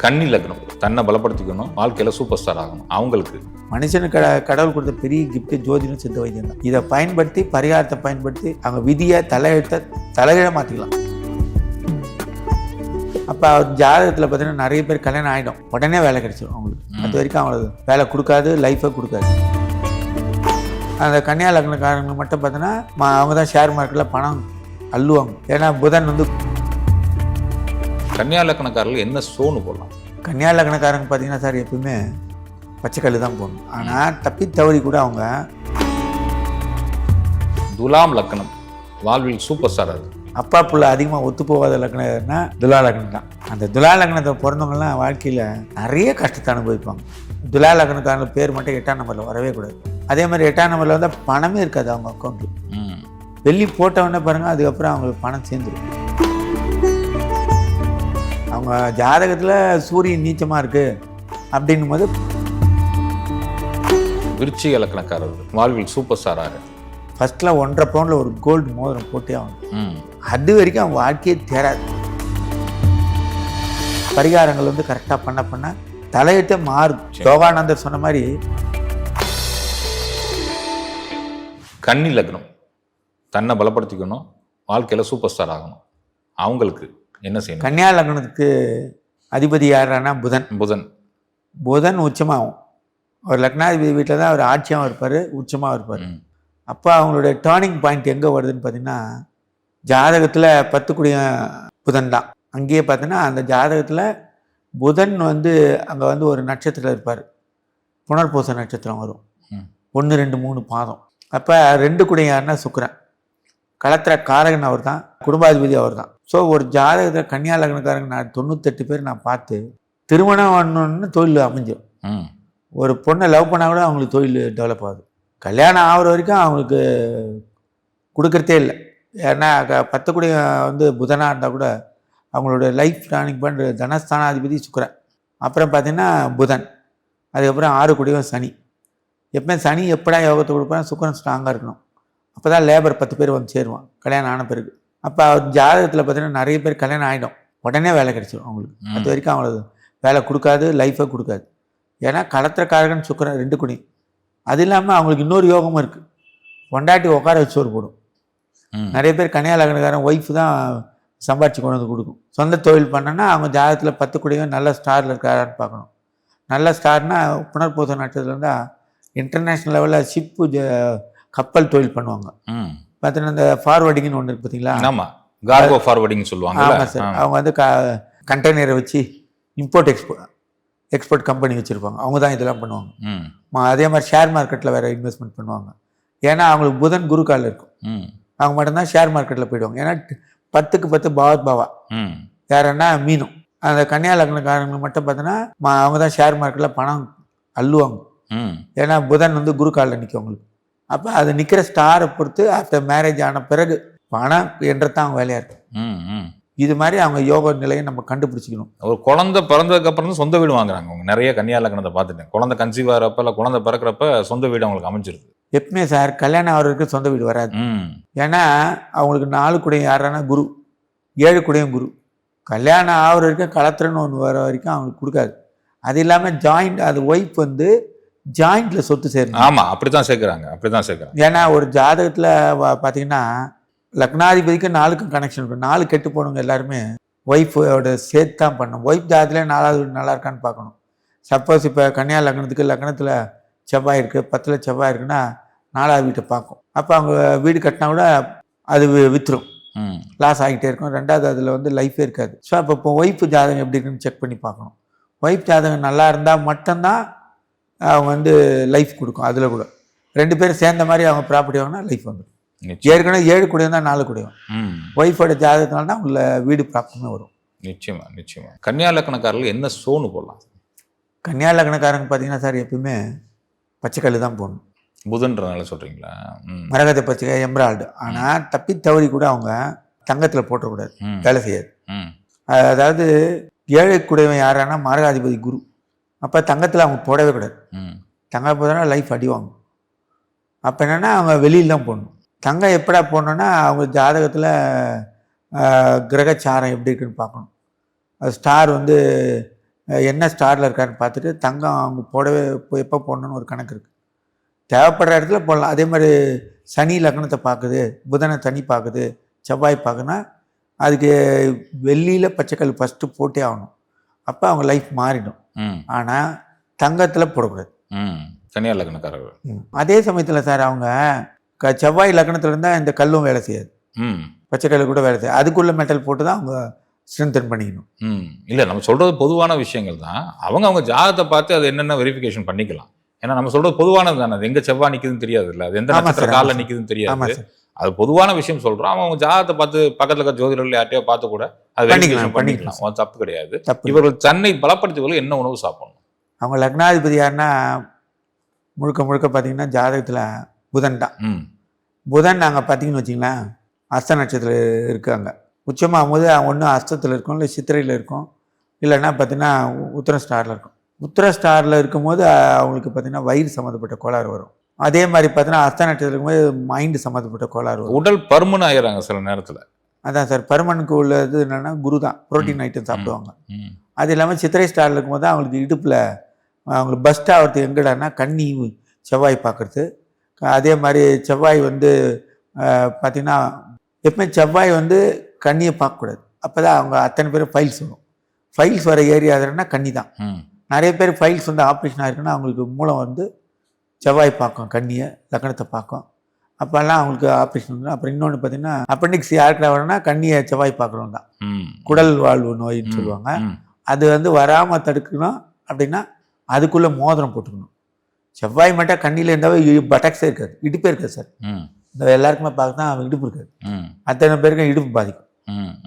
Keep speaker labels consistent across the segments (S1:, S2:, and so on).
S1: கன்னி லக்னம் தன்னை பலப்படுத்திக்கணும். வாழ்க்கையில சூப்பர் ஸ்டார் ஆகணும். அவங்களுக்கு.
S2: மனுஷனுக்கு கட- கடவுள் கொடுத்த பெரிய கிஃப்ட் ஜோதிடம் சித்த வைத்தியம் தான். இதை பயன்படுத்தி பரிகாரத்தை பயன்படுத்தி அவங்க விதியை தலையெழுத்த தலைகீழ மாற்றிக்கலாம் அப்போ அவர் ஜாதகத்தில் பார்த்தீங்கன்னா நிறைய பேர் கல்யாணம் ஆகிடும் உடனே வேலை கிடைச்சிடும் அவங்களுக்கு. அது வரைக்கும் அவங்களுக்கு வேலை கொடுக்காது லைஃபை கொடுக்காது. அந்த கன்னியா லக்னக்காரங்க மட்டும் பார்த்தீங்கன்னா அவங்க தான் ஷேர் மார்க்கெட்டில் பணம் அள்ளுவாங்க. ஏன்னா புதன் வந்து
S1: கன்னியா லக்னக்காரர்கள் என்ன சோனு போடலாம்?
S2: கன்னியா லக்னக்காரங்க பார்த்தீங்கன்னா சார் எப்பவுமே பச்சைக்கல் தான் போடணும். ஆனால் தப்பி தவறி கூட அவங்க
S1: துலாம் லக்னம் வாழ்வில் சூப்பர் ஸ்டார் அது.
S2: அப்பா புள்ள அதிகமாக ஒத்து போகாத லக்னம்னா துலா லக்னம் தான். அந்த துலா லக்னத்தை பிறந்தவங்கலாம் வாழ்க்கையில் நிறைய கஷ்டத்தை அனுபவிப்பாங்க. துலா லக்னக்காரங்க பேர் மட்டும் எட்டாம் நம்பரில் வரவே கூடாது. அதே மாதிரி எட்டாம் நம்பரில் வந்து பணமே இருக்காது அவங்க அக்கௌண்ட்டில்
S1: ம்.
S2: வெள்ளி போட்ட உடனே பாருங்கள் அதுக்கப்புறம் அவங்களுக்கு பணம் சேர்ந்துடும் அவங்க ஜாதகத்தில் சூரியன் நீச்சமாக இருக்குது அப்படின்னும் போது
S1: விருச்சிக லக்னக்காரர்கள் வாழ்வில் சூப்பர் ஸ்டார் ஆக
S2: ஃபஸ்ட்டில் ஒன்றரை பவுண்டில் ஒரு கோல்டு மோதிரம் போட்டே ஆகணும். அது வரைக்கும் அவன் வாழ்க்கையே தேராது. பரிகாரங்கள் வந்து கரெக்டாக பண்ண பண்ண தலையிட்டே மாறும் யோகானந்தர் சொன்ன மாதிரி
S1: கன்னி லக்னம். தன்னை பலப்படுத்திக்கணும் வாழ்க்கையில சூப்பர் ஸ்டார் ஆகணும். அவங்களுக்கு என்ன செய்யணும்?
S2: கன்னியா லக்னத்துக்கு அதிபதி யாரானா புதன்.
S1: புதன்.
S2: புதன் உச்சமாகும். அவர் லக்னாதிபதி வீட்டில் தான் அவர் ஆட்சியாகவும் இருப்பார் உச்சமாக இருப்பார். அப்போ அவங்களுடைய டேர்னிங் பாயிண்ட் எங்கே வருதுன்னு பார்த்தீங்கன்னா ஜாதகத்தில் பத்து குடிய புதன் தான். அங்கேயே பார்த்தீங்கன்னா அந்த ஜாதகத்தில் புதன் வந்து அங்கே வந்து ஒரு நட்சத்திரம் இருப்பார். புனர்பூச நட்சத்திரம் வரும். ஒன்று ரெண்டு மூணு பாதம். அப்போ ரெண்டு குடிய யாருன்னா சுக்கிரன். களத்திர காரகன் அவர் தான் குடும்பாதிபதி அவர் தான் ஸோ ஒரு ஜாதகத்தில் கன்னியா லக்னக்காரங்க நான் தொண்ணூத்தெட்டு பேர் நான் பார்த்து திருமணம் பண்ணணுன்னு தொழில் அமைஞ்சிடும். ஒரு பொண்ணை லவ் பண்ணால் கூட அவங்களுக்கு தொழில் டெவலப் ஆகுது. கல்யாணம் ஆகிற வரைக்கும் அவங்களுக்கு கொடுக்கறதே இல்லை. ஏன்னா பத்து குடி வந்து புதனாக இருந்தால் கூட அவங்களோட லைஃப் பிளானிங் பண்ணுற தனஸ்தானாதிபதி சுக்கிரன். அப்புறம் பார்த்தீங்கன்னா புதன். அதுக்கப்புறம் ஆறு குடியும் சனி. எப்பவுமே சனி எப்படா யோகத்தை கொடுப்பான் சுக்கிரன் ஸ்ட்ராங்காக இருக்கணும். அப்போ தான் லேபர் பத்து பேர் வந்து சேருவான். கல்யாணம் ஆன பிறகு. அப்போ அவர் ஜாதகத்தில் பார்த்தீங்கன்னா நிறைய பேர் கல்யாணம் ஆகிடும் உடனே வேலை கிடைச்சிடும் அவங்களுக்கு. அது வரைக்கும் அவங்களுக்கு வேலை கொடுக்காது லைஃபை கொடுக்காது. ஏன்னா களத்திரக்காரகன் சுக்கிரன் ரெண்டு குடி. அது இல்லாமல் அவங்களுக்கு இன்னொரு யோகமும் இருக்குது பொண்டாட்டி உட்கார வச்சு சோறு போடும். நிறைய பேர் கன்னியா லக்னக்காரன் ஒய்ஃப் தான் சம்பாரிச்சு கொண்டு வந்து கொடுக்கும். சொந்த தொழில் பண்ணனா அவங்க ஜாதகத்தில் பத்து குடியும் நல்ல ஸ்டாரில் இருக்காரான்னு பார்க்கணும். நல்ல ஸ்டார்னா புனர்பூச நட்சத்திரம் இருந்தால் இன்டர்நேஷ்னல் லெவலில் ஷிப்பு கப்பல் தொழில் பண்ணுவாங்க. பார்த்தீங்கன்னா இந்த ஃபார்வர்டிங்னு ஒன்று இருக்கு பார்த்தீங்களா?
S1: ஆமா. கார்கோ ஃபார்வர்டிங் சொல்லுவாங்க
S2: ஆமாம் சார். அவங்க வந்து க கண்டெய்னரை வச்சு இம்போர்ட் எக்ஸ்போர்ட் எக்ஸ்போர்ட் கம்பெனி வச்சுருப்பாங்க. அவங்க தான் இதெல்லாம் பண்ணுவாங்க. அதே மாதிரி ஷேர் மார்க்கெட்டில் வேறு இன்வெஸ்ட்மெண்ட் பண்ணுவாங்க. ஏன்னா அவங்களுக்கு புதன் குரு காலில் இருக்கும்.
S1: ம்.
S2: அவங்க மட்டும்தான் ஷேர் மார்க்கெட்டில் போயிடுவாங்க. ஏன்னா பத்துக்கு பத்து பாவத் பாவா. யாருன்னா மீனும் அந்த கன்னியா லக்னக்காரங்க மட்டும் பார்த்தோன்னா அவங்க தான் ஷேர் மார்க்கெட்டில் பணம் அள்ளுவாங்க.
S1: ம்.
S2: ஏன்னா புதன் வந்து குரு காலில் நிற்கும் அவங்களுக்கு. அப்போ அது நிற்கிற ஸ்டாரை பொறுத்து ஆஃப்டர் மேரேஜ் ஆன பிறகு பணம் என்றதான் அவங்க வேலையாக.
S1: ம்.
S2: இது மாதிரி அவங்க யோக நிலையை நம்ம கண்டுபிடிச்சிக்கணும்.
S1: ஒரு குழந்தை பிறந்ததுக்கு அப்புறம் தான் சொந்த வீடு வாங்குறாங்க அவங்க. நிறைய கன்னியா லக்னத்தை பார்த்துட்டேன். குழந்தை கன்சீவ் ஆகிறப்ப இல்லை குழந்தை பிறக்கிறப்ப சொந்த வீடு அவங்களுக்கு அமைஞ்சிருது.
S2: எப்பவுமே சார் கல்யாணம் ஆகிறதுக்கு சொந்த வீடு வராது. ஏன்னா அவங்களுக்கு நாலு குடையும் யாரானா குரு ஏழு குடையும் குரு. கல்யாணம் ஆகிற வரைக்கும் கலத்திரன்னு ஒன்று வர வரைக்கும் அவங்களுக்கு கொடுக்காது. அது இல்லாமல் ஜாயிண்ட் அது ஒய்ஃப் வந்து ஜாயிண்ட்டில் சொத்து சேரணும்.
S1: ஆமா அப்படித்தான் சேர்க்குறாங்க அப்படித்தான் சேர்க்குறாங்க.
S2: ஏன்னா ஒரு ஜாதகத்தில் பார்த்தீங்கன்னா லக்னாதிபதிக்கு நாலுக்கும் கனெக்ஷன் இருக்கும் நாலு கெட்டு போனவங்க எல்லாருமே ஒய்ஃபோட சேர்த்து தான் பண்ணணும். ஒய்ஃப் ஜாதத்தில் நாலாவது வீடு நல்லா இருக்கான்னு பார்க்கணும். சப்போஸ் இப்போ கன்னியா லக்னத்துக்கு லக்னத்தில் செவ்வாய் இருக்குது பத்தில் செவ்வாய் இருக்குன்னா நாலாவது வீட்டை பார்க்கும். அப்போ அவங்க வீடு கட்டினா கூட அது வி- வித்துரும்.
S1: ம்.
S2: லாஸ் ஆகிட்டே இருக்கும். ரெண்டாவது அதில் வந்து லைஃபே இருக்காது. ஸோ அப்போ இப்போ ஒய்ஃப் ஜாதகம் எப்படி இருக்குன்னு செக் பண்ணி பார்க்கணும். ஒய்ஃப் ஜாதகம் நல்லா இருந்தால் மட்டும்தான் அவங்க வந்து லைஃப் கொடுக்கும். அதில் கூட. ரெண்டு பேரும் சேர்ந்த மாதிரி அவங்க ப்ராப்பர்ட்டி வாங்கினா லைஃப் வந்துடும். ஏற்கனவே ஏழு குடியும் தான் நாலு குடியும். ஒய்ஃபோட ஜாதகத்தினால தான் உள்ள வீடு ப்ராப்ளமே வரும்.
S1: நிச்சயமா நிச்சயமா. கன்னியா லக்னக்காரர்கள் என்ன சோனு போடலாம்?
S2: கன்னியா லக்னக்காரங்க பார்த்தீங்கன்னா சார் எப்பயுமே பச்சைக்கல் தான் போடணும்.
S1: புதன்றனால சொல்றீங்களா? ம்.
S2: மரகத பச்சை எம்ராய்டு ஆனால் தப்பி தவறி கூட அவங்க தங்கத்தில் போட்டக்கூடாது. வேலை செய்யாது. அதாவது ஏழை குடையவன் யாரானா மாரகாதிபதி குரு. அப்போ தங்கத்தில் அவங்க போடவே கூடாது. தங்கம் போதுனா லைஃப் அடிவாங்க அப்போ என்னென்னா அவங்க வெளியில் தான் போடணும். தங்கம் எப்படா போடணுன்னா அவங்க ஜாதகத்தில் கிரகச்சாரம் எப்படி இருக்குன்னு பார்க்கணும். அது ஸ்டார் வந்து என்ன ஸ்டாரில் இருக்காருன்னு பார்த்துட்டு தங்கம் அவங்க போடவே எப்போ போடணும்னு ஒரு கணக்கு இருக்குது தேவைப்படுற இடத்துல போடலாம். அதே மாதிரி சனி லக்னத்தை பார்க்குது புதனை தனி பார்க்குது செவ்வாய் பார்க்குன்னா அதுக்கு வெள்ளியில் பச்சைக்கல் ஃபஸ்ட்டு போட்டே ஆகணும். அப்போ அவங்க லைஃப் மாறிடும். ஆனால் தங்கத்தில் போடக்கூடாது.
S1: ம். கன்னியா லக்னக்காரர்கள்
S2: அதே சமயத்தில் சார் அவங்க க செவ்வாய் லக்னத்தில் இருந்தால் இந்த கல்லும் வேலை செய்யாது.
S1: ம்.
S2: பச்சைக்கல் கூட வேலை செய்யாது அதுக்குள்ளே மெட்டல் போட்டு தான் அவங்க ஸ்ட்ரென்தன் பண்ணிக்கணும்.
S1: ம். இல்லை நம்ம சொல்றது பொதுவான விஷயங்கள் தான். அவங்க அவங்க ஜாதகத்தை பார்த்து அது என்னென்ன வெரிஃபிகேஷன் பண்ணிக்கலாம். ஏன்னா நம்ம சொல்றது பொதுவானது தானே. அது எங்க செவ்வாய் நிக்குதுன்னு தெரியாது இல்ல? அது எந்த நட்சத்திர காலில்
S2: ஆமாம்
S1: தெரியாது. அது பொதுவான விஷயம் சொல்றோம். அவங்க அவங்க ஜாதகத்தை பார்த்து பக்கத்துல இருக்க ஜோதிடர்கள் யார்ட்டையோ பார்த்து கூட அது
S2: பண்ணிக்கலாம், பண்ணிக்கலாம்.
S1: தப்பு கிடையாது. இவர்கள் தன்னை பலப்படுத்தியவர்கள் என்ன உணவு சாப்பிடணும்?
S2: அவங்க லக்னாதிபதி யாருன்னா முழுக்க முழுக்க பார்த்தீங்கன்னா ஜாதகத்தில் புதன் தான்.
S1: ம்.
S2: புதன் நாங்கள் பார்த்தீங்கன்னு வச்சிங்களேன் அஸ்த நட்சத்திரம் இருக்காங்க. உச்சமாகும் போது ஒன்று அஸ்தத்தில் இருக்கும் இல்லை சித்திரையில் இருக்கும். இல்லைன்னா பார்த்தீங்கன்னா உத்தர ஸ்டாரில் இருக்கும். உத்தர ஸ்டாரில் இருக்கும்போது அவங்களுக்கு பார்த்தீங்கன்னா வயிறு சம்மந்தப்பட்ட கோளாறு வரும். அதே மாதிரி பார்த்தீங்கன்னா அஸ்த நட்சத்திரம் இருக்கும்போது மைண்டு சம்மந்தப்பட்ட கோளாறு
S1: உடல் பருமன் ஆயிடுறாங்க சில நேரத்துல.
S2: அதான் சார் பருமனுக்கு உள்ளது என்னென்னா குரு தான் ப்ரோட்டீன் ஐட்டம் சாப்பிடுவாங்க. அது இல்லாமல் சித்திரை ஸ்டாரில் இருக்கும்போது தான் அவங்களுக்கு இடுப்பில் அவங்களுக்கு பஸ்ட் ஆகிறது எங்கடான்னா கன்னி செவ்வாய் பார்க்குறது அதே மாதிரி செவ்வாய் வந்து பார்த்திங்கன்னா எப்பவுமே செவ்வாய் வந்து கண்ணியை பார்க்கக்கூடாது. அப்போ தான் அவங்க அத்தனை பேர் ஃபைல்ஸ் வரும். ஃபைல்ஸ் வர ஏரியா கன்னி தான் நிறைய பேர் ஃபைல்ஸ் வந்து ஆப்ரேஷன் ஆயிருக்குன்னா அவங்களுக்கு மூலம் வந்து செவ்வாய் பார்க்கும் கண்ணியை லக்கணத்தை பார்க்கும். அப்போல்லாம் அவங்களுக்கு ஆப்ரேஷன் வந்து அப்புறம் இன்னொன்று பார்த்தீங்கன்னா அப்பெண்டிக்ஸ் யாருக்கிட்ட வரணும்னா கண்ணியை செவ்வாய் பார்க்குறவங்க தான். குடல் வாழ்வு நோயின்னு சொல்லுவாங்க. அது வந்து வராமல் தடுக்கணும் அப்படின்னா அதுக்குள்ளே மோதிரம் போட்டுக்கணும். செவ்வாய் மட்டும் கண்ணியில் இருந்தாவே பட்டக்ஸே இருக்காது. இடுப்பே இருக்காது சார். இந்த எல்லாருக்குமே பார்த்தா அவன் இடுப்பு இருக்காது.
S1: ம்.
S2: அத்தனை பேருக்கும் இடுப்பு பாதிக்கும்.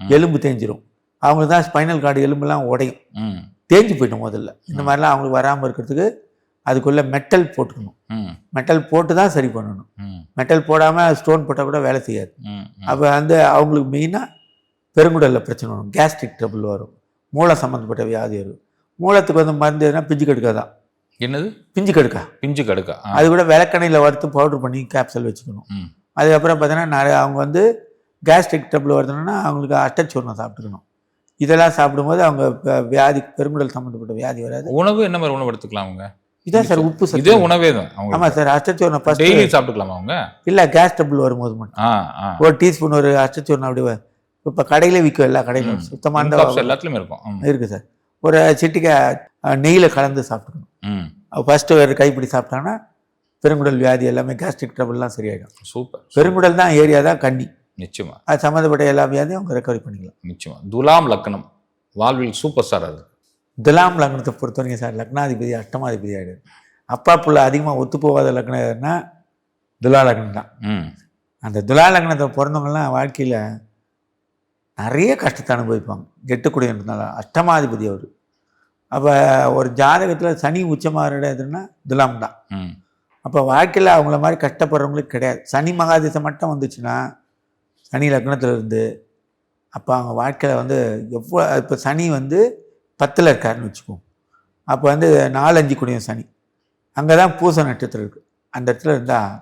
S2: எலும்பு தேஞ்சிரும். அவங்களுக்கு தான் ஸ்பைனல் கார்டு எலும்பெல்லாம் உடையும்.
S1: ம்.
S2: தேஞ்சு போயிடும் முதல்ல. இந்த மாதிரிலாம் அவங்களுக்கு வராமல் இருக்கிறதுக்கு அதுக்குள்ளே மெட்டல் போட்டுக்கணும். மெட்டல் போட்டு தான் சரி பண்ணணும். மெட்டல் போடாமல் ஸ்டோன் போட்டால் கூட வேலை செய்யாது. அப்போ வந்து அவங்களுக்கு மெயினாக பெருங்குடலில் பிரச்சனை வரும். கேஸ்ட்ரிக் ட்ரபிள் வரும். மூளை சம்மந்தப்பட்ட வியாதி வரும். மூலத்துக்கு வந்து மருந்து எதுனா பிஞ்சு கடுக்கா தான்.
S1: என்னது?
S2: பிஞ்சு கடுக்கா.
S1: பிஞ்சு கடுக்கா.
S2: அது கூட விளக்கெண்ணெயில் வறுத்து பவுடர் பண்ணி கேப்சல் வச்சுக்கணும். அதுக்கப்புறம் பார்த்தீங்கன்னா நிறைய அவங்க வந்து கேஸ்ட்ரிக் ட்ரபிள் வருதுன்னா அவங்களுக்கு அட்டச்சூர்ணம் சாப்பிட்டுக்கணும். இதெல்லாம் சாப்பிடும்போது அவங்க வியாதி பெருங்குடல் சம்மந்தப்பட்ட வியாதி வராது.
S1: உணவு என்ன மாதிரி உணவு எடுத்துக்கலாம் அவங்க?
S2: இதான் சார் உப்பு
S1: இதே
S2: சத்து
S1: உணவே தான்
S2: ஆமாம் சார் அட்டச்சூர்ணம் ஃபஸ்ட்டு
S1: டெய்லி சாப்பிட்டுக்கலாமா அவங்க?
S2: இல்லை கேஸ் ட்ரபிள் வரும்போது மட்டும்.
S1: ஆ
S2: ஒரு டீஸ்பூன் ஒரு அட்டச்சூர்ணம் அப்படி வ- இப்போ கடையிலே விற்கும் எல்லா கடையிலும். சுத்தமான
S1: எல்லாத்துலயுமே இருக்கும். ம்.
S2: இருக்குது சார். ஒரு சிட்டிக்கை நெய்யில் கலந்து சாப்பிட்டுக்கணும்.
S1: ம்.
S2: ஃபஸ்ட்டு ஒரு கைப்பிடி சாப்பிட்டாங்கன்னா பெருங்குடல் வியாதி எல்லாமே கேஸ்ட்ரிக் ட்ரபிள்லாம் சரியாயிடும்.
S1: சூப்பர்
S2: பெருங்குடல் தான் ஏரியா தான் கண்ணி.
S1: நிச்சயமா.
S2: அது சம்மந்தப்பட்ட எல்லா வியாதியும் அவங்க ரெக்கவரி பண்ணிக்கலாம்.
S1: நிச்சயமா. துலாம் லக்னம் வாழ்வில் சூப்பர் ஸ்டார் அது.
S2: துலாம் லக்னத்தை பொறுத்த வரைக்கும் சார் லக்னாதிபதி அஷ்டமாதிபதி ஆகிடுது அப்பா புள்ள அதிகமாக ஒத்து போகாத லக்னம் எதுனா துலா லக்னம் தான்
S1: ம்.
S2: அந்த துலா லக்னத்தை பிறந்தவங்கலாம் வாழ்க்கையில் நிறைய கஷ்டத்தை அனுபவிப்பாங்க. கெட்டுக்கூடியதுனால அஷ்டமாதிபதி அவர். அப்போ ஒரு ஜாதகத்தில் சனி உச்சமாக எதுன்னா துலாம் தான்
S1: ம்.
S2: அப்போ வாழ்க்கையில் அவங்கள மாதிரி கஷ்டப்படுறவங்களுக்கு கிடையாது. சனி மகாதிசை மட்டும் வந்துச்சுன்னா சனி லக்னத்தில் இருந்து அப்போ அவங்க வாழ்க்கையில் வந்து எவ்வளோ இப்போ சனி வந்து பத்தில் இருக்காருன்னு வச்சுக்குவோம் அப்போ வந்து நாலஞ்சு குடியும் சனி. அங்கே தான் பூச நட்சத்திரம் இருக்குது அந்த இடத்துல இருந்தால்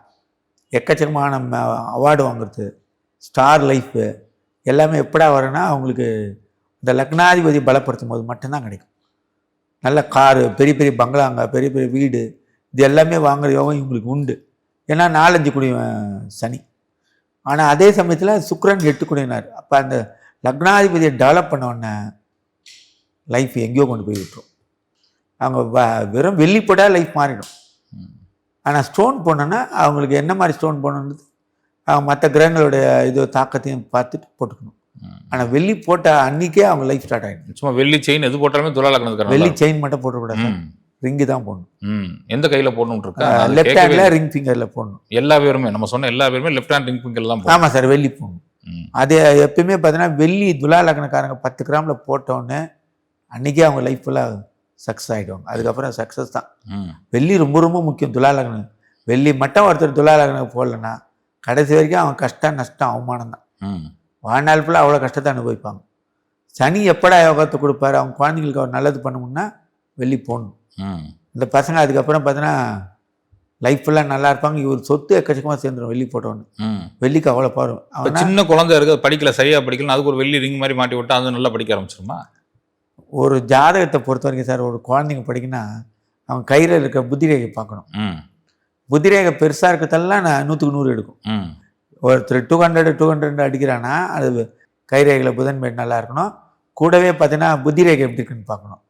S2: எக்கச்சக்கமான அவார்டு வாங்குறது ஸ்டார் லைஃப்பு எல்லாமே எப்படா வரும்னா அவங்களுக்கு இந்த லக்னாதிபதி பலப்படுத்தும் போது மட்டும்தான் கிடைக்கும். நல்ல காரு பெரிய பெரிய பங்களாங்க பெரிய பெரிய வீடு இது எல்லாமே வாங்குற யோகம் இவங்களுக்கு உண்டு. ஏன்னா நாலஞ்சு குடியவன் சனி. ஆனால் அதே சமயத்தில் சுக்ரன் எட்டு குடியினார். அப்போ அந்த லக்னாதிபதியை டெவலப் பண்ண உடனே லைஃப் எங்கேயோ கொண்டு போய் விட்டுரும். அவங்க வெறும் வெள்ளி போட்டால் லைஃப் மாறிடும். ஆனால் ஸ்டோன் போனோன்னா அவங்களுக்கு என்ன மாதிரி ஸ்டோன் போடணுன்றது அவங்க மற்ற கிரகங்களுடைய இது தாக்கத்தையும் பார்த்துட்டு போட்டுக்கணும். ஆனால் வெள்ளி போட்ட அன்னைக்கே அவங்க லைஃப் ஸ்டார்ட் ஆகிடும்
S1: சும்மா வெள்ளி செயின் எது போட்டாலுமே துலா லக்னத்துக்காரங்க
S2: வெள்ளி செயின் மட்டும் போட்டுக்கூடாது ரிங்கு தான் போடணும்.
S1: எந்த கையில போடணும் இருக்கா
S2: லெஃப்ட் ஹேண்டில். ரிங் ஃபிங்கரில் போடணும்.
S1: எல்லா பேருமே நம்ம சொன்ன எல்லா பேருமே லெஃப்ட் ஹேண்ட் ரிங் பிங்கர் தான்
S2: ஆமாம் சார் வெள்ளி போடணும். அது எப்பயுமே பார்த்தீங்கன்னா வெள்ளி துலா லக்னக்காரங்க பத்து கிராமில் போட்டோன்னே அன்றைக்கே அவங்க லைஃப் ஃபுல்லாக சக்ஸஸ் ஆகிடுவாங்க அதுக்கப்புறம் சக்ஸஸ் தான்.
S1: ம்.
S2: வெள்ளி ரொம்ப ரொம்ப முக்கியம். துலா லக்னம் வெள்ளி மட்டும் ஒருத்தர் துலா லக்னம் போடலன்னா கடைசி வரைக்கும் அவன் கஷ்டம் நஷ்டம் அவமானம் தான்.
S1: ம்.
S2: வாழ்நாள் ஃபுல்லாக அவ்வளோ கஷ்டத்தை அனுபவிப்பாங்க. சனி எப்படா யோகத்தை கொடுப்பாரு? அவங்க குழந்தைங்களுக்கு அவர் நல்லது பண்ணணும்னா வெள்ளி போடணும்.
S1: ம்.
S2: இந்த பசங்க அதுக்கப்புறம் பார்த்தீங்கன்னா லைஃப் ஃபுல்லாக நல்லா இருப்பாங்க. இவர் சொத்து எக்கச்சக்கமாக சேர்ந்துடும் வெள்ளி போட்டோன்னு
S1: ம்.
S2: வெள்ளிக்கு அவ்வளோ
S1: இப்ப
S2: அவனா
S1: சின்ன குழந்தை இருக்கு அது படிக்கல சரியா படிக்கல அதுக்கு ஒரு வெள்ளி ரிங் மாதிரி மாட்டி விட்டா அது நல்லா படிக்க ஆரம்பிச்சிருமா?
S2: ஒரு ஜாதகத்தை பொறுத்த வரைக்கும் சார் ஒரு குழந்தைங்க படிக்குன்னா அவன் கையில் இருக்க புத்திரேகை பார்க்கணும்.
S1: ம்.
S2: புத்திரேகை பெருசாக இருக்கிறதெல்லாம் நான் நூற்றுக்கு நூறு எடுக்கும். ஒருத்தர் டூ ஹண்ட்ரட் டூ ஹண்ட்ரட் அடிக்கிறான்னா அது கைரேகையில் புதன் நல்லா இருக்கணும். கூடவே பார்த்தீங்கன்னா புத்திரேகை எப்படி இருக்குன்னு பார்க்கணும்.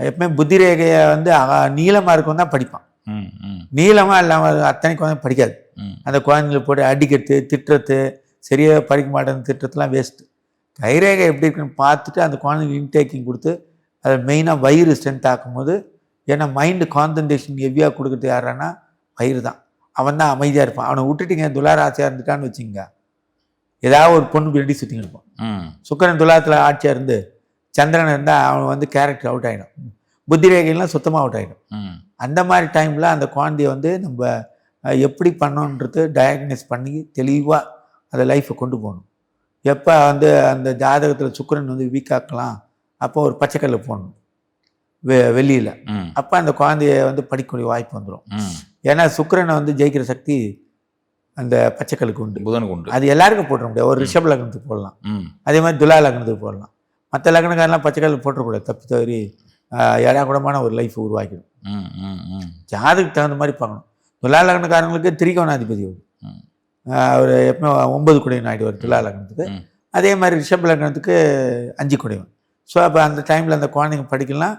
S2: எப்பவுமே புத்திரேகையை வந்து நீளமாக இருக்கும் தான் படிப்பான். நீளமாக இல்லாமல் அத்தனை குழந்தை படிக்காது. அந்த குழந்தைங்களை போட்டு அடிக்கிறது திட்டுறது சரியாக படிக்க மாட்டேன்னு திட்டுறதுலாம் வேஸ்ட்டு கைரேகை எப்படி இருக்குன்னு பார்த்துட்டு அந்த குழந்தைங்க இன்டேக்கிங் கொடுத்து அதை மெயினாக வயிறு ஸ்ட்ரென்த் ஆக்கும்போது ஏன்னா மைண்டு கான்சன்ட்ரேஷன் ஹெவியாக கொடுக்குறது யாரானா வயிறு தான். அவன் தான் அமைதியாக இருப்பான். அவனை விட்டுட்டீங்க துளார ஆசையாக இருந்துட்டான்னு வச்சுங்க ஏதாவது ஒரு பொண்ணு பின்னாடி சுற்றிங்க இருப்பான். சுக்கரன் துலாத்தில் ஆட்சியாக இருந்து சந்திரன் இருந்தால் அவன் வந்து கேரக்டர் அவுட் ஆகிடும் புத்தி ரேகைலாம் சுத்தமாக அவுட் ஆகிடும் அந்த மாதிரி டைமில் அந்த குழந்தைய வந்து நம்ம எப்படி பண்ணணுன்றது டயக்னைஸ் பண்ணி தெளிவாக அந்த லைஃப்பை கொண்டு போகணும். எப்போ வந்து அந்த ஜாதகத்தில் சுக்கிரன் வந்து வீக் ஆக்கலாம் அப்போ ஒரு பச்சைக்கல்ல போடணும். வெ வெளியில் அப்போ அந்த குழந்தைய வந்து படிக்கக்கூடிய வாய்ப்பு வந்துடும் ஏன்னா சுக்கிரனை வந்து ஜெயிக்கிற சக்தி அந்த பச்சைக்கல்லுக்கு உண்டு.
S1: புதனுக்கு உண்டு.
S2: அது எல்லாருக்கும் போட்டுற முடியாது. ஒரு ரிஷப லக்னத்துக்கு போடலாம். அதே மாதிரி துலா லக்னத்துக்கு போடலாம். மற்ற லக்னக்காரெல்லாம் பச்சைக்கல் போட்டுறக்கூடாது. தப்பி தவறி ஏடாக்கூடமான ஒரு லைஃப் உருவாக்கிடும். ஜாதகத்துக்கு தகுந்த மாதிரி பார்க்கணும். துலா லக்னக்காரங்களுக்கு திரிகோணாதிபதி
S1: ம்.
S2: அவர் எப்போ ஒன்பது குடைவன் ஆகிடுவார் துலா லக்னத்துக்கு. அதே மாதிரி ரிஷப லக்னத்துக்கு அஞ்சு குடைவன் ஸோ அப்போ அந்த டைமில் அந்த குழந்தைங்க படிக்கலாம்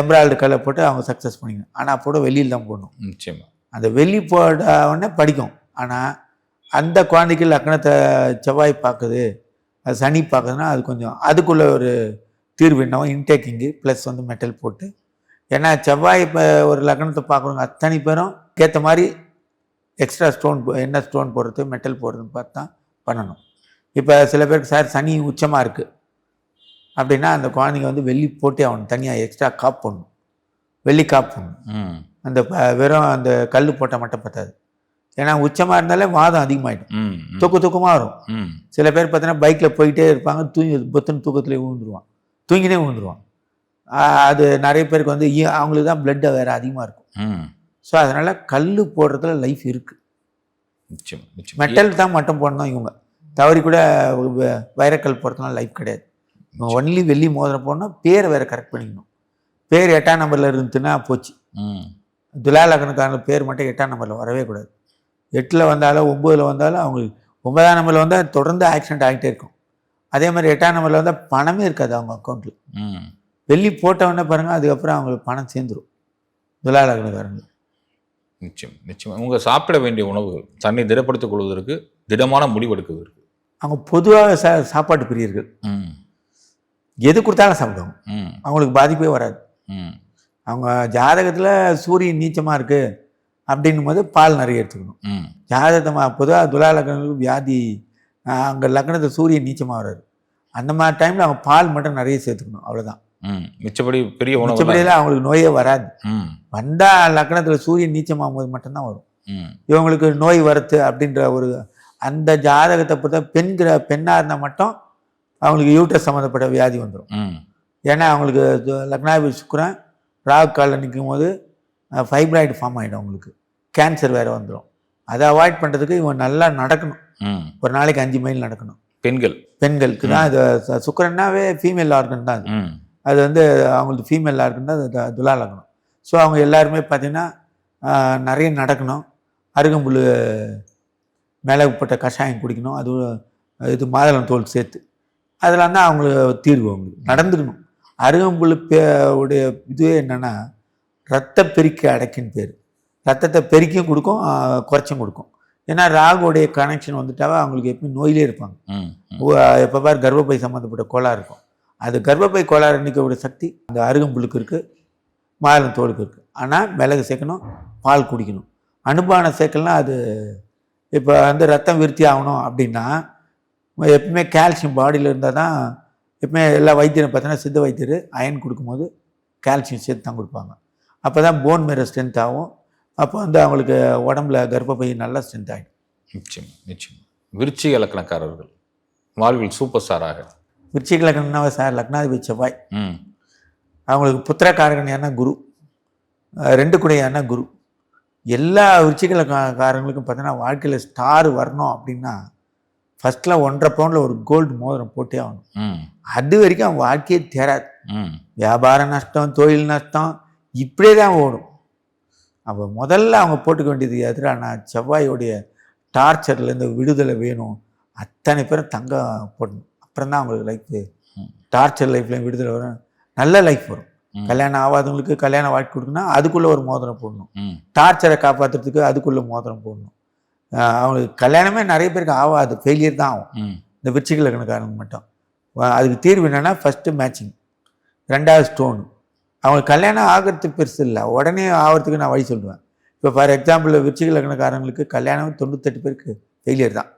S2: எம்ப்ராய்டு கல்லை போட்டு அவங்க சக்ஸஸ் பண்ணிக்கணும். ஆனால் போட வெளியில் தான் போடணும்.
S1: நிச்சயமா.
S2: அந்த வெள்ளி போட உடனே படிக்கும். ஆனால் அந்த குழந்தைக்கு லக்னத்தை செவ்வாய் பார்க்குது அது சனி பார்க்குதுன்னா அது கொஞ்சம் அதுக்குள்ள ஒரு தீர்வு என்னவோ இன்டேக்கிங்கு ப்ளஸ் வந்து மெட்டல் போட்டு. ஏன்னா செவ்வாய் இப்போ ஒரு லக்னத்தை பார்க்குறவங்க அத்தனை பேரும் ஏற்ற மாதிரி எக்ஸ்ட்ரா ஸ்டோன் என்ன ஸ்டோன் போடுறது மெட்டல் போடுறதுன்னு பார்த்து தான் பண்ணணும். இப்போ சில பேருக்கு சார் சனி உச்சமாக இருக்குது அப்படின்னா அந்த குழந்தைங்க வந்து வெள்ளி போட்டே ஆகணும். தனியாக எக்ஸ்ட்ரா காப் பண்ணணும் வெள்ளி காப் பண்ணணும்
S1: ம்.
S2: அந்த வெறும் அந்த கல் போட்டால் மட்டும் பத்தாது. ஏன்னா உச்சமாக இருந்தாலே வாதம் அதிகமாகிடும். தூக்கு தூக்கமாக வரும். சில பேர் பார்த்தீங்கன்னா பைக்கில் போயிட்டே இருப்பாங்க தூங்கி பொத்துன்னு தூக்கத்துலேயே விழுந்துருவான். தூங்கினே விழுந்துருவான். அது நிறைய பேருக்கு வந்து அவங்களுக்கு தான் பிளட்டு வேறு அதிகமாக இருக்கும். ஸோ அதனால் கல் போடுறதுல லைஃப் இருக்குது
S1: நிச்சயம் நிச்சயம்.
S2: மெட்டல் தான் மட்டும் போடணும் இவங்க. தவறி கூட வைரக்கல் போடுறதுனால லைஃப் கிடையாது. ஒன்லி வெள்ளி மோதிரம் போடணும் பேர் வேறு கரெக்ட் பண்ணிக்கணும். பேர் எட்டாம் நம்பரில் இருந்துச்சுன்னா போச்சு. துலா லக்னக்காரங்க பேர் மட்டும் எட்டாம் நம்பரில் வரவே கூடாது. எட்டில் வந்தாலும் ஒம்போதில் வந்தாலும் அவங்களுக்கு ஒன்பதாம் நம்பரில் வந்தால் தொடர்ந்து ஆக்சிடென்ட் ஆகிட்டே இருக்கும். அதே மாதிரி எட்டாம் நம்பரில் வந்தால் பணமே இருக்காது அவங்க அக்கௌண்ட்டில்
S1: ம்.
S2: வெள்ளி போட்டவொடனே பாருங்கள் அதுக்கப்புறம் அவங்களுக்கு பணம் சேர்ந்துரும். துலா லக்னக்காரங்க
S1: நிச்சயம் நிச்சயம். உங்க சாப்பிட வேண்டிய உணவுகள் தன்னை திடப்படுத்திக் கொள்வதற்கு திடமான முடிவெடுக்குவதற்கு.
S2: அவங்க பொதுவாக சா சாப்பாட்டு பிரியர்கள்.
S1: ம்.
S2: எது கொடுத்தாலும் சாப்பிடுவாங்க.
S1: ம்.
S2: அவங்களுக்கு பாதிப்பே வராது.
S1: ம்.
S2: அவங்க ஜாதகத்தில் சூரியன் நீச்சமாக இருக்குது அப்படின்னும் போது பால் நிறைய எடுத்துக்கணும்.
S1: ம்.
S2: ஜாதகத்தை பொதுவாக துலா லக்னங்களுக்கு வியாதி அங்கே லக்னத்தை சூரியன் நீச்சமாக வராது. அந்த மாதிரி டைமில் அவங்க பால் மட்டும் நிறைய சேர்த்துக்கணும். அவ்வளோதான்
S1: மிச்சப்படி பெரிய உணவு
S2: மிச்சப்படியெல்லாம் அவங்களுக்கு நோயே வராது.
S1: ம்.
S2: வந்தால் லக்னத்தில் சூரியன் நீச்சமாகும் போது மட்டும்தான் வரும்.
S1: ம்.
S2: இவங்களுக்கு நோய் வரத்து அப்படின்ற ஒரு அந்த ஜாதகத்தை பொறுத்த பெண்கிற பெண்ணாக இருந்தால் மட்டும் அவங்களுக்கு யூட்ரஸ் சம்மந்தப்பட்ட வியாதி வந்துடும்
S1: ம்.
S2: ஏன்னா அவங்களுக்கு லக்னாதிபதி சுக்கிரன் ராகு காலில் நிற்கும் போது ஃபைப்ராய்டு ஃபார்ம் ஆகிடும் அவங்களுக்கு. கேன்சர் வேறு வந்துடும் அதை அவாய்ட் பண்ணுறதுக்கு இவன் நல்லா நடக்கணும்.
S1: ம்.
S2: ஒரு நாளைக்கு அஞ்சு மைல் நடக்கணும்.
S1: பெண்கள்.
S2: பெண்களுக்கு தான் இது சுக்கிரன்னாவே ஃபீமேல் ஆர்கன் தான் அது வந்து அவங்களுக்கு ஃபீமேல் ஆர்கன் தான் அது துலா லக்னம் ஸோ அவங்க எல்லாருமே பார்த்தீங்கன்னா நிறைய நடக்கணும். அருகம்புல் மிளகு போட்ட கஷாயம் குடிக்கணும். அது இது மாதுளம் தோல் சேர்த்து. அதெல்லாம் தான் அவங்களுக்கு தீர்வு அவங்களுக்கு. நடந்துக்கணும். அருகம்புல் பே உடைய இதுவே என்னென்னா ரத்த பெருக்கி அடைக்கின்னு பேர். ரத்தத்தை பெருக்கியும் கொடுக்கும் குறைச்சும் கொடுக்கும். ஏன்னா ராகுடைய கனெக்ஷன் வந்துட்டாவே அவங்களுக்கு எப்பயும் நோயிலே இருப்பாங்க. எப்போ பாரு கர்ப்பப்பை சம்மந்தப்பட்ட கோளாறு இருக்கும். அது கர்ப்பப்பை கோளாறு நீக்கக்கூடிய சக்தி அந்த அருகம்புல்லுக்கு இருக்குது மாதுளம் தோலுக்கு இருக்குது ஆனால் மிளகு சேர்க்கணும் பால் குடிக்கணும். அனுபானம் சேர்க்கலாம் அது இப்போ வந்து ரத்தம் விருத்தி ஆகணும் அப்படின்னா எப்பவுமே கால்சியம் பாடியில் இருந்தால் தான் எப்பவுமே எல்லா வைத்தியரும் பார்த்தோன்னா சித்த வைத்தியர் அயன் கொடுக்கும்போது கால்சியம் சேர்த்து தான் கொடுப்பாங்க. அப்போ தான் போன் மேர ஸ்ட்ரென்த் ஆகும். அப்போ வந்து அவங்களுக்கு உடம்புல கர்ப்பப்பை நல்லா ஸ்ட்ரென்த் ஆகிடும்
S1: நிச்சயம் நிச்சயம். விருச்சிக இலக்கணக்காரர்கள் வாழ்வில் சூப்பர் ஸ்டாராக
S2: விருச்சிக லக்னம்னாவே சார்? லக்னாதிபதி செவ்வாய். அவங்களுக்கு புத்திரக்காரகன் யாருன்னா குரு. ரெண்டு கூட யாருன்னா குரு. எல்லா விருச்சிகள காரங்களுக்கும் பார்த்தீங்கன்னா வாழ்க்கையில் ஸ்டார் வரணும் அப்படின்னா ஃபஸ்ட்டில் ஒன்றரை பவுண்டில் ஒரு கோல்டு மோதிரம் போட்டே ஆகணும். அது வரைக்கும் அவன் வாழ்க்கையே தேராது.
S1: ம்.
S2: வியாபார நஷ்டம் தொழில் நஷ்டம் இப்படியே தான் ஓடும். அப்போ முதல்ல அவங்க போட்டுக்க வேண்டியது எதிராக நான் செவ்வாயோடைய டார்ச்சர்லேருந்து விடுதலை வேணும். அத்தனை பேரும் தங்கம் போடணும். அப்புறம் தான் அவங்களுக்கு லைஃப். டார்ச்சர் லைஃப்லையும் விடுதலை வரும். நல்ல லைஃப் வரும். கல்யாணம் ஆகாதவங்களுக்கு கல்யாணம் வாழ்க்கை கொடுக்கணும்னா அதுக்குள்ளே ஒரு மோதிரம் போடணும். டார்ச்சரை காப்பாற்றுறதுக்கு அதுக்குள்ளே மோதிரம் போடணும். அவங்களுக்கு கல்யாணமே நிறைய பேருக்கு ஆகாது. ஃபெயிலியர் தான் ஆகும். இந்த விருச்சிக லக்னக்காரங்க மட்டும். அதுக்கு தீர்வு என்னென்னா ஃபஸ்ட்டு மேட்சிங் ரெண்டாவது ஸ்டோன் அவங்களுக்கு கல்யாணம் ஆகிறதுக்கு பெருசு இல்லை. உடனே ஆகிறதுக்கு நான் வழி சொல்லுவேன். இப்போ ஃபார் எக்ஸாம்பிள் விருச்சிக லக்னக்காரங்களுக்கு கல்யாணம் தொண்ணூத்தெட்டு பேருக்கு ஃபெயிலியர் தான்.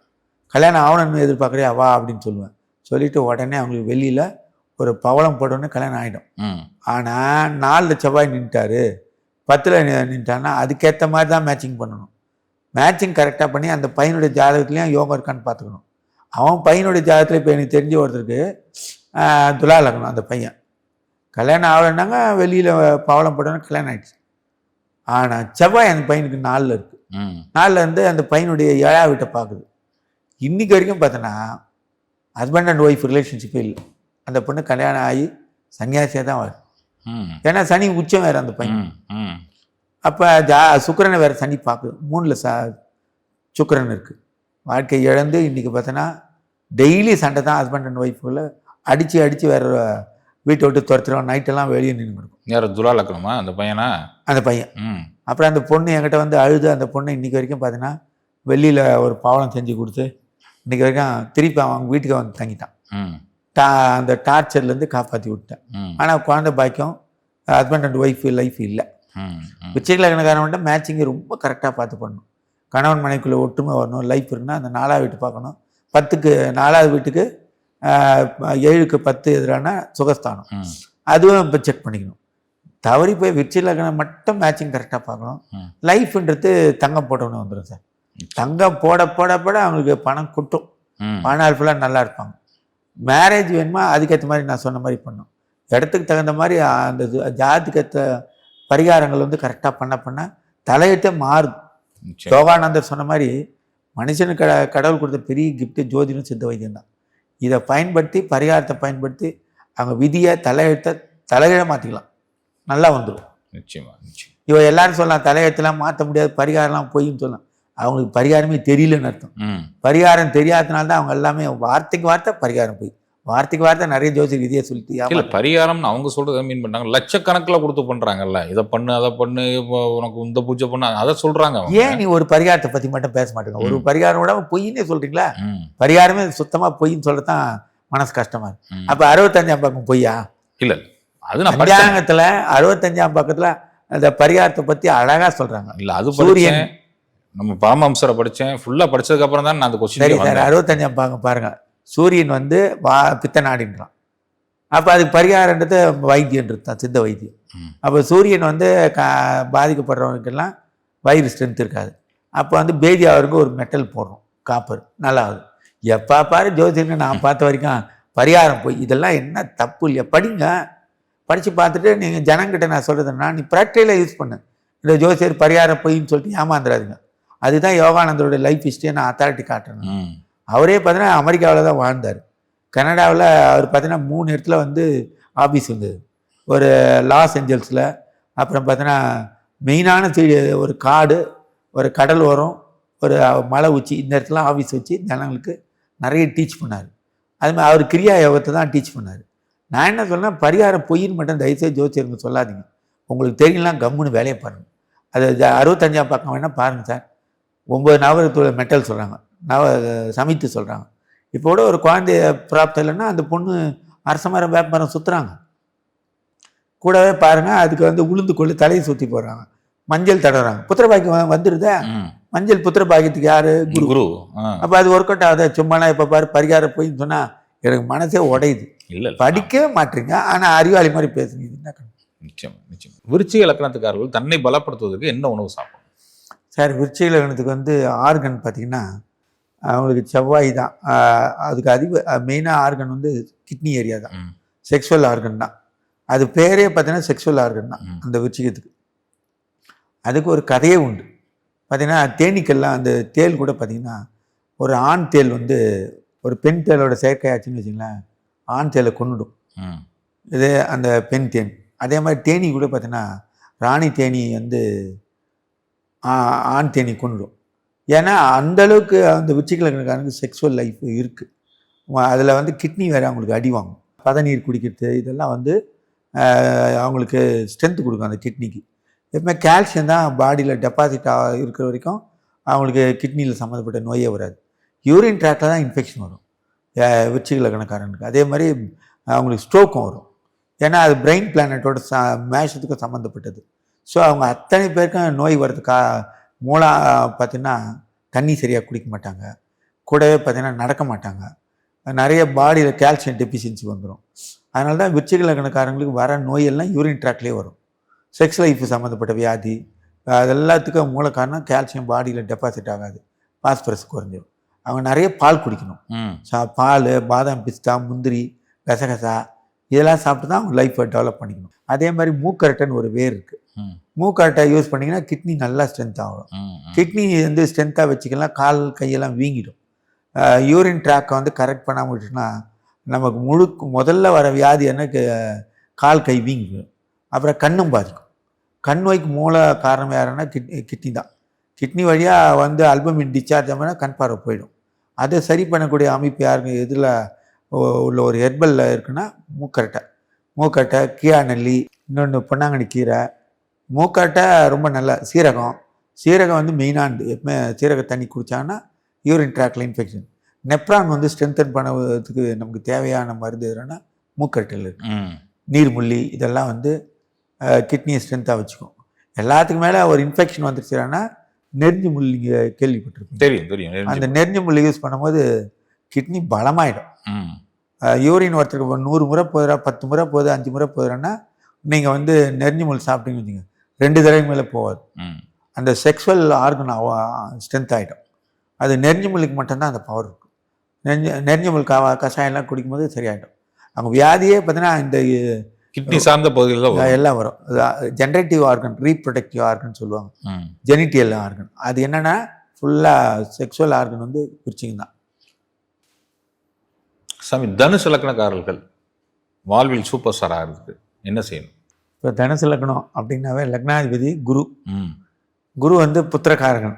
S2: கல்யாணம் ஆகணும்னு எதிர்பார்க்குறியா? வா அப்படின்னு சொல்லுவேன். சொல்லிவிட்டு உடனே அவங்களுக்கு வெளியில் ஒரு பவளம் போட்டோன்னே கல்யாணம் ஆகிடும் ஆனால் நாலில் செவ்வாய் நின்ட்டாரு. பத்தில் நின்ட்டான்னா அதுக்கேற்ற மாதிரி தான் மேட்சிங் பண்ணணும். மேட்சிங் கரெக்டாக பண்ணி அந்த பையனுடைய ஜாதகத்துலேயும் யோகம் இருக்கான்னு பார்த்துக்கணும். அவன் பையனுடைய ஜாதகத்தில் இப்போ எனக்கு தெரிஞ்ச ஒருத்தருக்கு துலா லக்னம் அந்த பையன். கல்யாணம் ஆகலைன்னாங்க வெளியில் பவளம் போட்டோன்னு கல்யாணம் ஆயிடுச்சு. ஆனால் செவ்வாய் அந்த பையனுக்கு நாலில் இருக்குது நாளில் இருந்து அந்த பையனுடைய ஏழா வீட்டை பார்க்குது இன்னைக்கு வரைக்கும் பார்த்தோன்னா ஹஸ்பண்ட் அண்ட் ஒய்ஃப் ரிலேஷன்ஷிப்பே இல்லை. அந்த பொண்ணு கல்யாணம் ஆகி சன்னியாசியாக தான் வரும் ஏன்னா சனி உச்சம் வேறு அந்த பையன். அப்போ ஜா சுக்கிரனை வேறு சனி பார்க்குது. மூணில் ச சுக்கிரன் இருக்குது வாழ்க்கை இழந்து இன்றைக்கி பார்த்தோன்னா டெய்லி சண்டை தான் ஹஸ்பண்ட் அண்ட் ஒய்ஃபுக்குள்ள அடித்து அடித்து வேறு வீட்டை விட்டு துரத்துருவான் நைட்டெல்லாம் வெளியே நின்று இருக்கும்
S1: யார் துலா லக்கணமா அந்த பையனா?
S2: அந்த பையன்.
S1: ம்.
S2: அப்புறம் அந்த பொண்ணு என்கிட்ட வந்து அழுது. அந்த பொண்ணு இன்றைக்கி வரைக்கும் பார்த்தீங்கன்னா வெளியில் ஒரு பவளம் செஞ்சு கொடுத்து இன்றைக்கி வரைக்கும் திருப்பி அவன் அவங்க வீட்டுக்கு வந்து தங்கிட்டான். டா அந்த டார்ச்சர்லேருந்து காப்பாற்றி விட்டேன் ஆனால் குழந்தை பாக்கியம் ஹஸ்பண்ட் அண்ட் ஒய்ஃப் லைஃப் இல்லை.
S1: ம்
S2: உச்சகிழக்கணக்காரன்ட்ட மேட்சிங்கை ரொம்ப கரெக்டாக பார்த்து பண்ணணும். கணவன் மனைக்குள்ளே ஒற்றுமை வரணும் லைஃப் இருக்குன்னா அந்த நாலாவது வீட்டு பார்க்கணும். பத்துக்கு நாலாவது வீட்டுக்கு ஏழுக்கு பத்து எதிரான சுகஸ்தானம். அதுவும் இப்போ செக் பண்ணிக்கணும். தவறி போய் விருச்சிலக்கணம் மட்டும் மேட்சிங் கரெக்டாக பார்க்கணும். லைஃப்ன்றது தங்கம் போட்டோன்னு வந்துடும் சார். தங்கம் போட போட போட அவங்களுக்கு பணம் கொட்டும். வாழ்நாள் ஃபுல்லாக நல்லா இருப்பாங்க. மேரேஜ் வேணுமா? அதுக்கேற்ற மாதிரி நான் சொன்ன மாதிரி பண்ணும். இடத்துக்கு தகுந்த மாதிரி அந்த ஜாதிக்கேற்ற பரிகாரங்கள் வந்து கரெக்டாக பண்ண பண்ண தலையிட்டே மாறுது. யோகானந்தர் சொன்ன மாதிரி மனுஷனுக்கு கட கடவுள் கொடுத்த பெரிய கிஃப்ட்டு ஜோதிடம் சித்த வைத்தியம் தான். இதை பயன்படுத்தி பரிகாரத்தை பயன்படுத்தி அவங்க விதியை தலையெழுத்தை தலைகீழ மாற்றிக்கலாம் நல்லா வந்துடும்
S1: நிச்சயமா நிச்சயம்.
S2: இவ எல்லாரும் சொல்லலாம் தலையெழுத்தெல்லாம் மாற்ற முடியாது பரிகாரம்லாம் பொய்ன்னு சொல்லலாம். அவங்களுக்கு பரிகாரமே தெரியலன்னு அர்த்தம். பரிகாரம் தெரியாதனால தான் அவங்க எல்லாமே வார்த்தைக்கு வார்த்தை பரிகாரம் போய் வார்த்தைக்கு வார்த்தை நிறைய ஜோசியர் இதையே சொல்லிட்டு
S1: இல்ல. பரிகாரம்னு அவங்க சொல்றத மீன் பண்றாங்க. லட்சக்கணக்கில் கொடுத்து பண்றாங்கல்ல. இதை பண்ணு அதை பண்ணு உனக்கு இந்த பூஜை பண்ணு அதை சொல்றாங்க அவங்க.
S2: ஏன் நீ ஒரு பரிகாரத்தை பத்தி மட்டும் பேச மாட்டேங்க? ஒரு பரிகாரம் விட பொய்ன்னே சொல்றீங்களா?
S1: ம்.
S2: பரிகாரமே சுத்தமா பொய்ன்னு சொல்லத்தான் மனசு கஷ்டமா இருக்கு. அப்ப அறுபத்தஞ்சாம் பக்கம் பொய்யா?
S1: இல்ல. அது நான் படிச்சேன்.
S2: பஞ்சாங்கத்துல அறுபத்தஞ்சாம் பக்கத்துல அந்த பரிகாரத்தை பத்தி அழகா சொல்றாங்க.
S1: இல்ல அது
S2: சூரியன்.
S1: நம்ம பரமஹம்சரை படிச்சேன். ஃபுல்லா படிச்சதுக்கு அப்புறம் தான் நான் அந்த
S2: சரி
S1: கொஸ்டின்
S2: சார் அறுபத்தஞ்சாம் பாகம் பாருங்க. சூரியன் வந்து வா பித்த நாடின்றான் அப்ப அதுக்கு பரிகாரன்றது வைத்தியன்றது தான் சித்த வைத்தியம். அப்போ சூரியன் வந்து க பாதிக்கப்படுறவங்களுக்கெல்லாம் வயிறு ஸ்ட்ரென்த் இருக்காது. அப்போ வந்து பேதி அவருக்கு ஒரு மெட்டல் போடுறோம் காப்பர் நல்லா ஆகுது எப்போ பாரு ஜோதிடங்க நான் பார்த்த வரைக்கும் பரிகாரம் போய் இதெல்லாம் என்ன தப்பு இல்லையா? படிங்க. படித்து பார்த்துட்டு நீங்கள் ஜனங்கிட்ட நான் சொல்கிறதுன்னா நீ ப்ராக்டிக்கலாக யூஸ் பண்ணு. இந்த ஜோசியர் பரிகாரம் பொய்ன்னு சொல்லிட்டு ஏமாந்துடாதீங்க அதுதான் யோகானந்தரோட லைஃப் ஹிஸ்ட்ரியை நான் அத்தாரிட்டி காட்டுறேன்
S1: ம்.
S2: அவரே பார்த்தீங்கன்னா அமெரிக்காவில் தான் வாழ்ந்தார். கனடாவில் அவர் பார்த்தீங்கன்னா மூணு இடத்துல வந்து ஆஃபீஸ் இருந்தது. ஒரு லாஸ் ஏஞ்சல்ஸில் அப்புறம் பார்த்தீங்கன்னா மெயினான ஒரு காடு ஒரு கடல் ஓரம் ஒரு மலை உச்சி இந்த இடத்துல ஆஃபீஸ் வச்சு ஜனங்களுக்கு நிறைய டீச் பண்ணார். அது மாதிரி அவர் கிரியா யோகத்தை தான் டீச் பண்ணார். நான் என்ன சொன்னேன் பரிகாரம் பொய்ன்னு மட்டும் தயவுசெய்து ஜோசியருங்க சொல்லாதீங்க. உங்களுக்கு தெரியலாம் கம்முன்னு வேலையை பாருங்கள் அது அறுபத்தஞ்சாம் பக்கம் வேணால் பாருங்கள் சார். ஒம்பது நவரத்தோட மெட்டல் சொல்கிறாங்க நவ சமைத்து சொல்கிறாங்க இப்போ கூட ஒரு குழந்தைய பிராப்தம் இல்லைன்னா அந்த பொண்ணு அரச மரம் வேப்ப மரம் சுற்றுறாங்க கூடவே பாருங்கள் அதுக்கு வந்து உளுந்து கொள்ளு தலையை சுற்றி போடுறாங்க. மஞ்சள் தடவுறாங்க. புத்திரபாக்கியம் வந்துடுதே
S1: ம்.
S2: மஞ்சள் புத்திரபாக்கியத்துக்கு யாரு? குரு.
S1: குரு.
S2: அப்போ அது ஒர்க் அவுட் ஆகுது. சும்மாலாம் இப்போ பாரு பரிகாரம் போயின்னு சொன்னால் எனக்கு மனசே உடையுது.
S1: இல்ல
S2: படிக்கவே மாட்டீங்க. ஆனால் அறிவாளி மாதிரி பேசுங்க. என்ன?
S1: நிச்சயம் நிச்சயம். விருச்சிக லக்கணத்துக்காரர்கள் தன்னை பலப்படுத்துவதற்கு என்ன உணவு சாப்பிடணும்?
S2: சார் விருச்சிக லக்னத்துக்கு வந்து ஆர்கன் பார்த்தீங்கன்னா அவங்களுக்கு செவ்வாய் தான். அதுக்கு அதிக மெயினாக ஆர்கன் வந்து கிட்னி ஏரியா தான். செக்ஷுவல் ஆர்கன் தான். அது பேரே பார்த்தீங்கன்னா செக்ஷுவல் ஆர்கன் தான். அந்த விருச்சிகத்துக்கு. அதுக்கு ஒரு கதையே உண்டு. பார்த்தீங்கன்னா தேனீக்கள்லாம் அந்த தேள் கூட பார்த்தீங்கன்னா ஒரு ஆண் தேள் வந்து ஒரு பெண் தேளோட செயற்கையாச்சுன்னு வச்சுங்களேன் ஆண் தேளை கொன்னுடும்.
S1: ம்.
S2: இது அந்த பெண் தேனி. அதே மாதிரி தேனி கூட பார்த்தீங்கன்னா ராணி தேனி வந்து ஆண் தேனி கொண்டுடும் ஏன்னா அந்த அளவுக்கு அந்த விச்சிக்கலக்காரனுக்கு செக்ஸுவல் லைஃப் இருக்குது அதில் வந்து கிட்னி வேறு அவங்களுக்கு அடி வாங்கும். பதநீர் குடிக்கிறது இதெல்லாம் வந்து அவங்களுக்கு ஸ்ட்ரென்த் கொடுக்கும் அந்த கிட்னிக்கு எப்பவுமே கால்சியம் தான் பாடியில் டெபாசிட் இருக்கிற வரைக்கும் அவங்களுக்கு கிட்னியில் சம்மந்தப்பட்ட நோயே வராது. யூரின் ட்ராக்டில் தான் இன்ஃபெக்ஷன் வரும். விச்சிக்கலக்கணக்காரனுக்கு அதே மாதிரி அவங்களுக்கு ஸ்ட்ரோக்கும் வரும். ஏன்னா அது பிரெயின் பிளானட்டோட ச மேஷத்துக்கும் சம்மந்தப்பட்டது. ஸோ அவங்க அத்தனை பேருக்கும் நோய் வர்றதுக்கா மூலா பார்த்தீங்கன்னா தண்ணி சரியாக குடிக்க மாட்டாங்க. கூடவே பார்த்தீங்கன்னா நடக்க மாட்டாங்க. நிறைய பாடியில் கால்சியம் டெபிஷியன்சி வந்துடும் அதனால தான் விச்சிகலக்கணக்காரங்களுக்கு வர நோயெல்லாம் யூரின் ட்ராக்லேயே வரும். செக்ஸ் லைஃப் சம்மந்தப்பட்ட வியாதி அது எல்லாத்துக்கும் மூல காரணம் கால்சியம் பாடியில் டெபாசிட் ஆகாது. பாஸ்பரஸ் குறைஞ்சிடும் அவங்க நிறைய பால் குடிக்கணும். பால் பாதாம் பிஸ்தா முந்திரி கசகசா இதெல்லாம் சாப்பிட்டு தான் அவங்க லைஃப்பை டெவலப் பண்ணிக்கணும். அதே மாதிரி மூக்கரட்டைன்னு ஒரு வேர் இருக்குது
S1: ம்.
S2: மூக்கரட்டை யூஸ் பண்ணிங்கன்னா கிட்னி நல்லா ஸ்ட்ரென்த் ஆகும். கிட்னி வந்து ஸ்ட்ரென்த்தாக வச்சுக்கலாம் கால் கையெல்லாம் வீங்கிடும். யூரின் ட்ராக்கை வந்து கரெக்ட் பண்ணாமல் விட்டுனா நமக்கு முழு முதல்ல வர வியாதி என்ன? கால் கை வீங்கிடும் அப்புறம் கண்ணும் பாதிக்கும். கண் நோய்க்கு மூல காரணம் யாருன்னா கிட்னி கிட்னி தான். கிட்னி வழியாக வந்து அல்பமின் டிஸ்சார்ஜ் ஆகுனா கண் பார்வை போயிடும். அதை சரி பண்ணக்கூடிய அமைப்பு யாருக்கு எதில் உள்ள ஒரு ஹெர்பலில் இருக்குன்னா மூக்கரட்டை. மூக்கரட்டை கீழா நெல்லி இன்னொன்று பொன்னாங்கண்ணி கீரை மூக்கரட்டை ரொம்ப நல்ல சீரகம். சீரகம் வந்து மெயினானது எப்பவுமே சீரக தண்ணி குடித்தாங்கன்னா யூரின் ட்ராக்ல இன்ஃபெக்ஷன் நெப்ரான் வந்து ஸ்ட்ரென்தன் பண்ணுறதுக்கு நமக்கு தேவையான மருந்து எதுனா மூக்கரட்டையில் இருக்கு.
S1: ம்.
S2: நீர்முள்ளி இதெல்லாம் வந்து கிட்னியை ஸ்ட்ரென்த்தாக வச்சுக்கும். எல்லாத்துக்கும் மேலே ஒரு இன்ஃபெக்ஷன் வந்துருச்சுன்னா நெறிஞ்சு முள் நீங்கள் கேள்விப்பட்டிருப்பீங்க.
S1: தெரியும் தெரியும்
S2: அந்த
S1: தெரிஞ்சு.
S2: நெறிஞ்சு முள் யூஸ் பண்ணும்போது கிட்னி பலமாயிடும். யூரின் ஒருத்தருக்கு ஒரு நூறு முறை போதுரா பத்து முறை போகுது அஞ்சு முறை போதுறேன்னா நீங்கள் வந்து நெறிஞ்சு முள் சாப்பிட்டீங்கன்னு வச்சுங்க ரெண்டு தடவை மேலே போகாது.
S1: ம்.
S2: அந்த செக்ஷுவல் ஆர்கன் ஸ்ட்ரென்த் ஆகிடும் அது நெறிஞ்சு முள்ளுக்கு மட்டும்தான் அந்த பவர் இருக்கும் நெஞ்சு நெறிஞ்சு முள் கா கஷாயம்லாம் குடிக்கும்போது சரியாயிடும். அவங்க வியாதியே பார்த்தீங்கன்னா இந்த
S1: கிட்னி சார்ந்த பகுதியில்.
S2: எல்லாம் வரும். ஜென்ரேட்டிவ் ஆர்கன் ரீப்ரொடக்டிவ் ஆர்கன் சொல்லுவாங்க. ஜெனிட்டியல் ஆர்கன் அது என்னன்னா ஃபுல்லாக செக்ஷுவல் ஆர்கன் வந்து பிரிச்சிங்க தான்
S1: சாமி தனுசு லக்னக்காரர்கள் வாழ்வில் சூப்பர் ஸ்டார் ஆகிறதுக்கு என்ன செய்யணும்?
S2: இப்போ தனுசு லக்னம் அப்படின்னாவே லக்னாதிபதி குரு. குரு வந்து புத்திரகாரகன்